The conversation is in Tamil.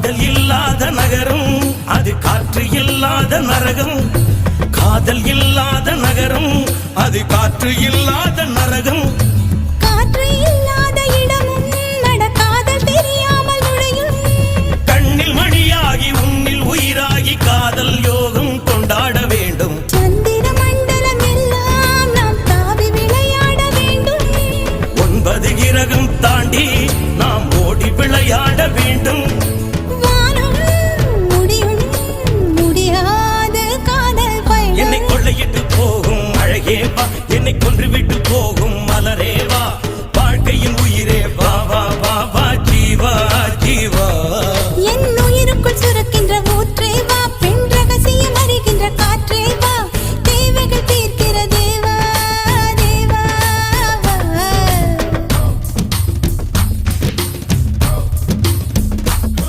காதல் இல்லாத நகரம் அது காற்று இல்லாத நரகம். காதல் இல்லாத நகரம் அது காற்று இல்லாத நரகம். காற்று இல்லாத இடமும் நடக்காதல் தெரியாமல் நுழையும் கண்ணில் மணியாகி உன்னில் உயிராகி காதல் யோகம் கொண்டாட வேண்டும். சந்திர மண்டலம் எல்லாம் நாம் தாவி விளையாட வேண்டும் ஒன்பது கிரகம் தாண்டி அழகே வா என்னை கொன்றுவிட்டு போகும் மலரே வா. வாழ்க்கையின் உயிரே வா வா வா வா ஜீவா ஜீவா.